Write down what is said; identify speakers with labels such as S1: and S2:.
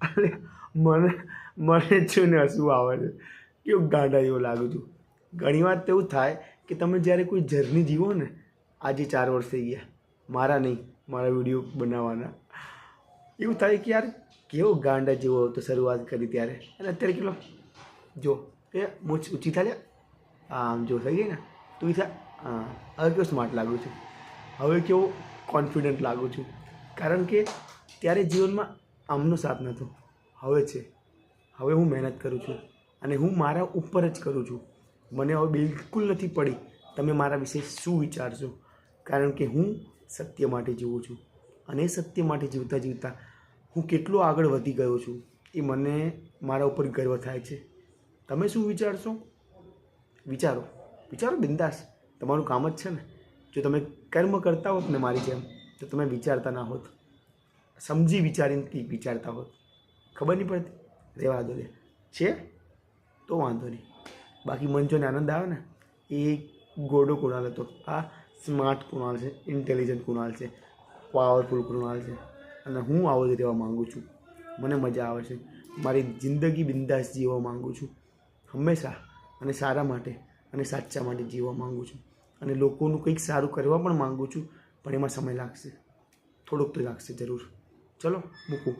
S1: અરે મને મને છે ને હસવું આવે છે. કેવું ગાંડા જેવું લાગુ છું. ઘણી વાર તો એવું થાય કે તમે જ્યારે કોઈ જર્ની જીવો ને, આજે ચાર વર્ષ થઈ ગયા. મારા નહીં, મારા વીડિયો બનાવવાના. એવું થાય કે યાર, કેવો ગાંડા જેવો હતો શરૂઆત કરી ત્યારે. અને અત્યારે કેટલો? જો, એ મૂછ ઊંચી થાય આમ જો, થઈ ગઈ ને? તું થાય. હા, હવે કેવું સ્માર્ટ લાગુ છું. હવે કેવો કોન્ફિડન્ટ લાગુ છું. કારણ કે, ત્યારે જીવનમાં આમનો સાથ નહોતો હવે છે. હવે હું મહેનત કરું છું અને હું મારા ઉપર જ કરું છું. મને હવે બિલકુલ નથી પડી તમે મારા વિશે શું વિચારશો? કારણ કે હું સત્ય માટે જીવું છું અને એ સત્ય માટે જીવતા જીવતા હું કેટલો આગળ વધી ગયો છું એ મને મારા ઉપર ગર્વ થાય છે. તમે શું વિચારશો? વિચારો. વિચારો બિંદાસ. તમારું કામ જ છે ને. જો તમે કર્મ કરતા હોત ને મારી જેમ, તો તમે વિચારતા ના હોત. સમજી વિચારીને વિચારતા હોત ખબર નહીં પડતી. રહેવા દો લે. છે? તો વાંધો નહીં. બાકી મંચોને આનંદ આવે ને, એ ગોડો કુણાલ હતો. આ સ્માર્ટ કુણાલ છે, ઇન્ટેલિજન્ટ કુણાલ છે, પાવરફુલ કુણાલ છે. અને હું આવો જ રહેવા માગું છું. મને મજા આવે છે. મારી જિંદગી બિંદાસ જીવવા માગું છું. હંમેશા અને સારા માટે અને સાચા માટે જીવવા માગું છું. અને લોકોનું કંઈક સારું કરવા પણ માગું છું. પણ એમાં સમય લાગશે. થોડોક તો લાગશે જરૂર. Solo Buku.